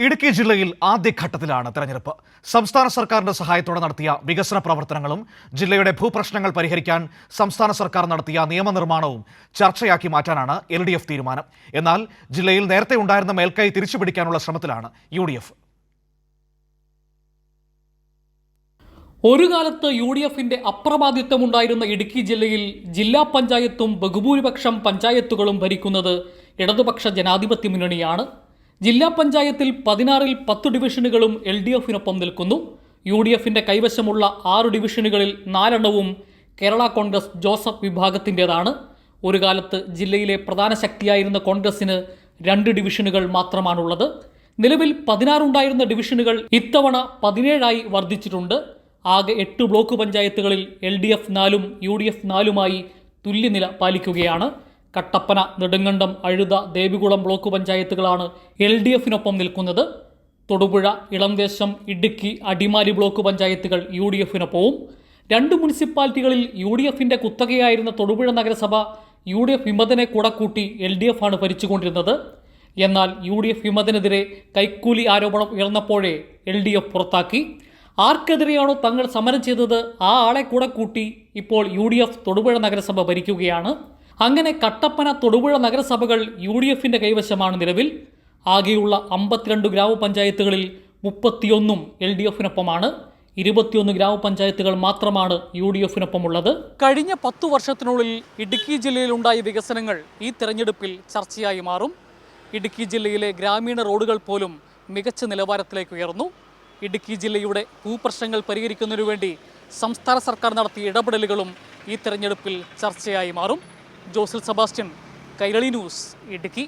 ഇടുക്കി ജില്ലയിൽ ആദ്യഘട്ടത്തിലാണ് തെരഞ്ഞെടുപ്പ്. സംസ്ഥാന സർക്കാരിന്റെ സഹായത്തോടെ നടത്തിയ വികസന പ്രവർത്തനങ്ങളും ജില്ലയുടെ ഭൂപ്രശ്നങ്ങൾ പരിഹരിക്കാൻ സംസ്ഥാന സർക്കാർ നടത്തിയ നിയമനിർമ്മാണവും ചർച്ചയാക്കി മാറ്റാനാണ് എൽ തീരുമാനം. എന്നാൽ ജില്ലയിൽ നേരത്തെ ഉണ്ടായിരുന്ന മേൽക്കൈ തിരിച്ചുപിടിക്കാനുള്ള ശ്രമത്തിലാണ് യു ഒരു കാലത്ത് യു ഡി എഫിന്റെ അപ്രമാദിത്വമുണ്ടായിരുന്ന ഇടുക്കി ജില്ലയിൽ ജില്ലാ പഞ്ചായത്തും ബഹുഭൂരിപക്ഷം പഞ്ചായത്തുകളും ഭരിക്കുന്നത് ഇടതുപക്ഷ ജനാധിപത്യ മുന്നണിയാണ്. ജില്ലാ പഞ്ചായത്തിൽ പതിനാറിൽ പത്ത് ഡിവിഷനുകളും എൽ ഡി എഫിനൊപ്പം നിൽക്കുന്നു. യു ഡി എഫിന്റെ കൈവശമുള്ള ആറ് ഡിവിഷനുകളിൽ നാലെണ്ണവും കേരള കോൺഗ്രസ് ജോസഫ് വിഭാഗത്തിന്റെതാണ് ഒരു കാലത്ത് ജില്ലയിലെ പ്രധാന ശക്തിയായിരുന്ന കോൺഗ്രസിന് രണ്ട് ഡിവിഷനുകൾ മാത്രമാണുള്ളത്. നിലവിൽ പതിനാറുണ്ടായിരുന്ന ഡിവിഷനുകൾ ഇത്തവണ പതിനേഴായി വർദ്ധിച്ചിട്ടുണ്ട്. ആകെ എട്ട് ബ്ലോക്ക് പഞ്ചായത്തുകളിൽ എൽ ഡി എഫ് നാലും യു ഡി എഫ് നാലുമായി തുല്യനില പാലിക്കുകയാണ്. കട്ടപ്പന നെടുങ്കണ്ടം അഴുത ദേവികുളം ബ്ലോക്ക് പഞ്ചായത്തുകളാണ് എൽ ഡി എഫിനൊപ്പം നിൽക്കുന്നത്. തൊടുപുഴ ഇളംദേശം ഇടുക്കി അടിമാലി ബ്ലോക്ക് പഞ്ചായത്തുകൾ യു ഡി എഫിനൊപ്പവും. രണ്ട് മുനിസിപ്പാലിറ്റികളിൽ യു ഡി എഫിന്റെ കുത്തകയായിരുന്ന തൊടുപുഴ നഗരസഭ യു ഡി എഫ് വിമതനെ കൂടെ കൂട്ടി എൽ ഡി എഫ് ആണ് ഭരിച്ചുകൊണ്ടിരുന്നത്. എന്നാൽ യു ഡി എഫ് വിമതനെതിരെ കൈക്കൂലി ആരോപണം ഉയർന്നപ്പോഴേ എൽ ഡി എഫ് പുറത്താക്കി. ആർക്കെതിരെയാണോ തങ്ങൾ സമരം ചെയ്തത്? ആ ആളെ കൂടെ കൂട്ടി ഇപ്പോൾ യു ഡി എഫ് തൊടുപുഴ നഗരസഭ ഭരിക്കുകയാണ്. അങ്ങനെ കട്ടപ്പന തൊടുപുഴ നഗരസഭകൾ യു ഡി എഫിന്റെ കൈവശമാണ് നിലവിൽ. ആകെയുള്ള അമ്പത്തിരണ്ട് ഗ്രാമപഞ്ചായത്തുകളിൽ മുപ്പത്തിയൊന്നും എൽ ഡി എഫിനൊപ്പമാണ് ഇരുപത്തിയൊന്ന് ഗ്രാമപഞ്ചായത്തുകൾ മാത്രമാണ് യു ഡി എഫിനൊപ്പമുള്ളത് കഴിഞ്ഞ പത്തു വർഷത്തിനുള്ളിൽ ഇടുക്കി ജില്ലയിലുണ്ടായ വികസനങ്ങൾ ഈ തെരഞ്ഞെടുപ്പിൽ ചർച്ചയായി മാറും. ഇടുക്കി ജില്ലയിലെ ഗ്രാമീണ റോഡുകൾ പോലും മികച്ച നിലവാരത്തിലേക്ക് ഉയർന്നു. ഇടുക്കി ജില്ലയുടെ ഭൂപ്രശ്നങ്ങൾ പരിഹരിക്കുന്നതിനു വേണ്ടി സംസ്ഥാന സർക്കാർ നടത്തിയ ഇടപെടലുകളും ഈ തെരഞ്ഞെടുപ്പിൽ ചർച്ചയായി മാറും. ജോസിൽ സെബാസ്റ്റ്യൻ കൈരളി ന്യൂസ് ഇടുക്കി.